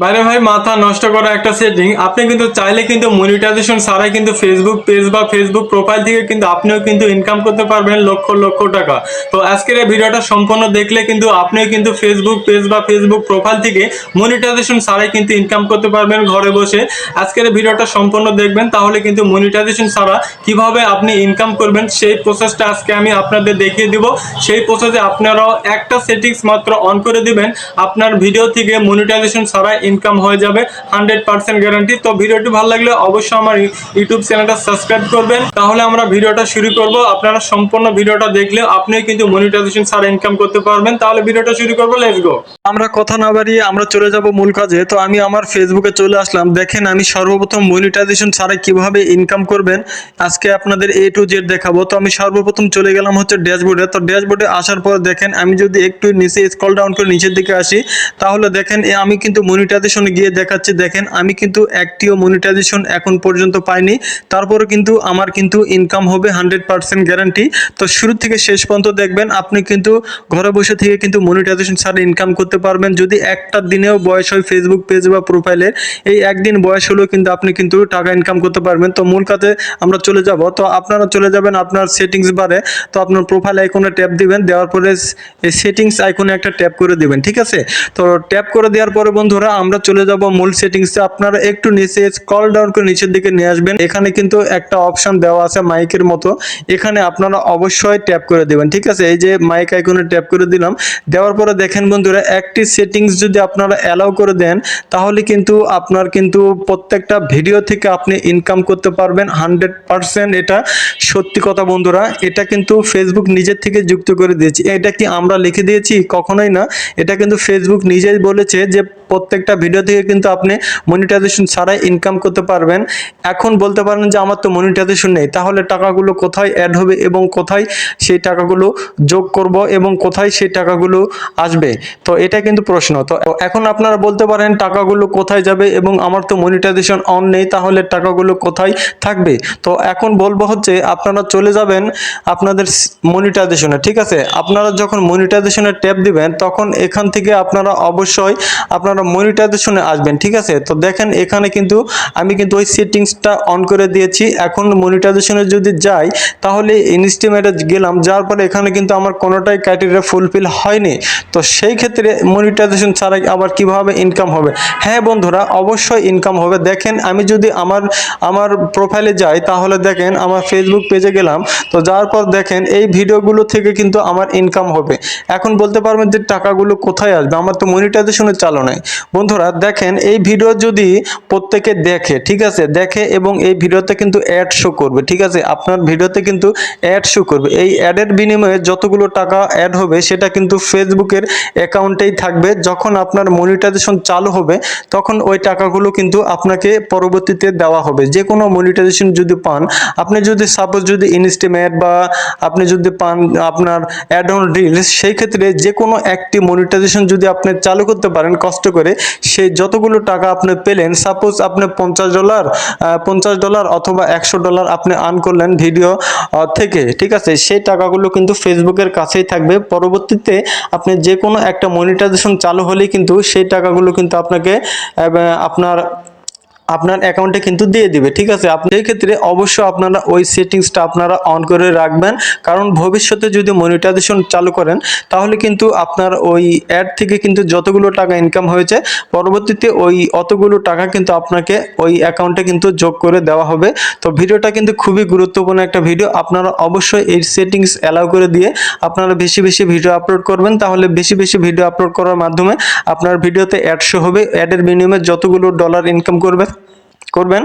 বাইরে ভাই, মাথা নষ্ট করা একটা সেটিং আপনি কিন্তু চাইলে কিন্তু মনিটাইজেশন ছাড়াই কিন্তু ফেসবুক পেজ বা ফেসবুক প্রোফাইল থেকে কিন্তু আপনিও কিন্তু ইনকাম করতে পারবেন লক্ষ লক্ষ টাকা। তো আজকের এই ভিডিওটা সম্পূর্ণ দেখলে কিন্তু আপনিও কিন্তু ফেসবুক পেজ বা ফেসবুক প্রোফাইল থেকে মনিটাইজেশন ছাড়াই কিন্তু ইনকাম করতে পারবেন ঘরে বসে। আজকের এই ভিডিওটা সম্পূর্ণ দেখবেন, তাহলে কিন্তু মনিটাইজেশন ছাড়া কীভাবে আপনি ইনকাম করবেন সেই প্রসেসটা আজকে আমি আপনাদের দেখিয়ে দিব। সেই প্রসেসে আপনারাও একটা সেটিংস মাত্র অন করে দিবেন। আপনার ভিডিও থেকে মনিটাইজেশন ছাড়া ইনকাম হয়ে যাবে হান্ড্রেড পার্সেন্ট গ্যারান্টি তো ভিডিওটি ভালো লাগলে অবশ্যই আমার ইউটিউব চ্যানেলটা সাবস্ক্রাইব করবেন। তাহলে আমরা ভিডিওটা শুরু করব। আপনারা সম্পূর্ণ ভিডিওটা দেখলে আপনি কিন্তু মনিটাইজেশন ছাড়া ইনকাম করতে পারবেন। তাহলে ভিডিওটা শুরু করব লেটস গো আমরা কথা না বাড়িয়ে আমরা চলে যাব মূল কাজে। তো আমি আমার ফেসবুকে চলে আসলাম। দেখেন, আমি সর্বপ্রথম মনিটাইজেশন ছাড়া কীভাবে ইনকাম করবেন, আজকে আপনাদের এ টু জেড দেখাবো। তো আমি সর্বপ্রথম চলে গেলাম হচ্ছে ড্যাশবোর্ডে। তো ড্যাশবোর্ডে আসার পর দেখেন, আমি যদি একটু নিচে স্কল ডাউন করে নিচের দিকে আসি, তাহলে দেখেন আমি কিন্তু মনিটাইজেশনে গিয়ে দেখাচ্ছি, দেখেন, আমি কিন্তু একটিও মনিটাইজেশন এখন পর্যন্ত পাইনি। তারপরে কিন্তু আমার কিন্তু ইনকাম হবে হান্ড্রেড পার্সেন্ট গ্যারান্টি তো শুরু থেকে শেষ পর্যন্ত দেখবেন, আপনি কিন্তু ঘরে বসে থেকে কিন্তু মনিটাইজেশন ছাড়া ইনকাম করতে পারবেন। যদি একটা দিনেও বয়স হয় ফেসবুক পেজ বা প্রোফাইলের এই একদিন বয়স হলেও কিন্তু আপনি কিন্তু টাকা ইনকাম করতে পারবেন। তো মূল কাজে আমরা চলে যাব। তো আপনারা চলে যাবেন আপনার সেটিংস বারে। তো আপনার প্রোফাইল আইকনে ট্যাপ দিবেন, দেওয়ার পরে সেটিংস আইকনে একটা ট্যাপ করে দিবেন, ঠিক আছে? তো ট্যাপ করে দেওয়ার পরে বন্ধুরা আমরা চলে যাব মূল সেটিংসে আপনারা একটু নিচে স্ক্রল ডাউন করে নিচের দিকে নিয়ে আসবেন। এখানে কিন্তু একটা অপশন দেওয়া আছে মাইকের মতো। এখানে আপনারা অবশ্যই ট্যাপ করে দিবেন, ঠিক আছে? এই যে মাইক আইকনে ট্যাপ করে দিলাম। দেওয়ার পরে দেখেন বন্ধুরা, একটি সেটিংস যদি আপনারা অ্যালাউ করে দেন, তাহলে কিন্তু আপনার কিন্তু প্রত্যেকটা ভিডিও থেকে আপনি ইনকাম করতে পারবেন। হান্ড্রেড পার্সেন্ট এটা সত্যি কথা বন্ধুরা, এটা কিন্তু ফেসবুক নিজের থেকে যুক্ত করে দিয়েছি। এটা কি আমরা লিখে দিয়েছি? কখনোই না। এটা কিন্তু ফেসবুক নিজেই বলেছে যে প্রত্যেকটা ভিডিও থেকে কিন্তু আপনি মনিটাইজেশন ছাড়াই ইনকাম করতে পারবেন। এখন বলতে পারেন যে আমার তো মনিটাইজেশন নেই, তাহলে টাকাগুলো কোথায় অ্যাড হবে এবং কোথায় সেই টাকাগুলো যোগ করব এবং কোথায় সেই টাকাগুলো আসবে? তো এটা কিন্তু প্রশ্ন। তো এখন আপনারা বলতে পারেন টাকাগুলো কোথায় যাবে এবং আমার তো মনিটাইজেশন অন নেই, তাহলে টাকাগুলো কোথায় থাকবে? তো এখন বলব হচ্ছে আপনারা চলে যাবেন আপনাদের মনিটাইজেশনে ঠিক আছে? আপনারা যখন মনিটাইজেশনে ট্যাপ দিবেন, তখন এখান থেকে আপনারা অবশ্যই আপনারা মনিটাইজেশনে আসবেন, ঠিক আছে? তো দেখেন, এখানে কিন্তু আমি কিন্তু ওই সেটিংসটা অন করে দিয়েছি। এখন মনিটাইজেশনে যদি যাই, তাহলে ইনস্টিমেটে গেলাম যার পরে এখানে কিন্তু আমার কোনোটাই ক্রাইটেরিয়া ফুলফিল হয়নি। তো সেই ক্ষেত্রে মনিটাইজেশন ছাড়াই আবার কীভাবে ইনকাম হবে? হ্যাঁ বন্ধুরা, অবশ্যই ইনকাম হবে। দেখেন, আমি যদি আমার আমার প্রোফাইলে যাই, তাহলে দেখেন, আমার ফেসবুক পেজে গেলাম। তো যাওয়ার পর দেখেন, এই ভিডিওগুলো থেকে কিন্তু আমার ইনকাম হবে। এখন বলতে পারবেন যে টাকাগুলো কোথায় আসবে? আমার তো মনিটাইজেশনের চালু নাই। বন্ধুরা, দেখেন, এই ভিডিও যদি প্রত্যেকে দেখে, ঠিক আছে, দেখে এবং এই ভিডিওতে কিন্তু অ্যাড শো করবে, ঠিক আছে, আপনার ভিডিওতে কিন্তু অ্যাড শো করবে। এই অ্যাডের বিনিময়ে যতগুলো টাকা অ্যাড হবে, সেটা কিন্তু ফেসবুকের অ্যাকাউন্টেই থাকবে। যখন আপনার মনিটাইজেশন চালু হবে, তখন ওই টাকাগুলো কিন্তু আপনাকে পরবর্তীতে দেওয়া হবে। যে কোনো মনিটাইজেশন যদি পান, আপনি যদি সাপোজ যদি ইনস্টিমেট বা আপনি যদি পান আপনার অ্যাড অন রিলস সেই ক্ষেত্রে যে কোনো একটি মনিটাইজেশন যদি আপনি চালু করতে পারেন, কষ্ট করে সেই যতগুলো টাকা আপনি পেলেন সাপোজ আপনি পঞ্চাশ ডলার পঞ্চাশ ডলার অথবা একশো ডলার আপনি আর্ন করলেন ভিডিও থেকে, ঠিক আছে? সেই টাকাগুলো কিন্তু ফেসবুকের কাছেই থাকবে। পরবর্তীতে আপনি যে কোনো একটা মনিটাইজেশন চালু হলেই কিন্তু সেই টাকাগুলো কিন্তু আপনাকে আপনার আপনার অ্যাকাউন্টে কিন্তু দিয়ে দিবে, ঠিক আছে? আপনি এই ক্ষেত্রে অবশ্যই আপনারা ওই সেটিংসটা আপনারা অন করে রাখবেন। কারণ ভবিষ্যতে যদি মনিটাইজেশন চালু করেন, তাহলে কিন্তু আপনার ওই অ্যাড থেকে কিন্তু যতগুলো টাকা ইনকাম হয়েছে, পরবর্তীতে ওই অতগুলো টাকা কিন্তু আপনাকে ওই অ্যাকাউন্টে কিন্তু যোগ করে দেওয়া হবে। তো ভিডিওটা কিন্তু খুবই গুরুত্বপূর্ণ একটা ভিডিও আপনারা অবশ্যই এই সেটিংস অ্যালাউ করে দিয়ে আপনারা বেশি বেশি ভিডিও আপলোড করবেন। তাহলে বেশি বেশি ভিডিও আপলোড করার মাধ্যমে আপনার ভিডিওতে অ্যাড শো হবে। অ্যাডের বিনিময়ে যতগুলো ডলার ইনকাম করবে করবেন,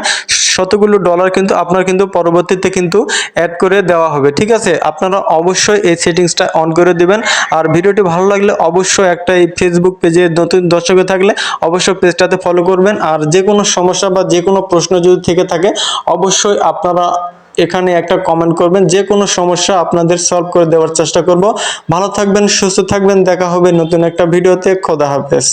শতগুলো ডলার কিন্তু আপনার কিন্তু পরবর্তীতে কিন্তু অ্যাড করে দেওয়া হবে, ঠিক আছে? আপনারা অবশ্যই এই সেটিংসটা অন করে দিবেন। আর ভিডিওটি ভালো লাগলে অবশ্যই একটা এই ফেসবুক পেজে নতুন দর্শকে থাকলে অবশ্যই পেজটাতে ফলো করবেন। আর যে কোনো সমস্যা বা যে কোনো প্রশ্ন যদি থেকে থাকে, অবশ্যই আপনারা এখানে একটা কমেন্ট করবেন। যে কোনো সমস্যা আপনাদের সলভ করে দেওয়ার চেষ্টা করব। ভালো থাকবেন, সুস্থ থাকবেন। দেখা হবে নতুন একটা ভিডিওতে। খোদা হাফেজ।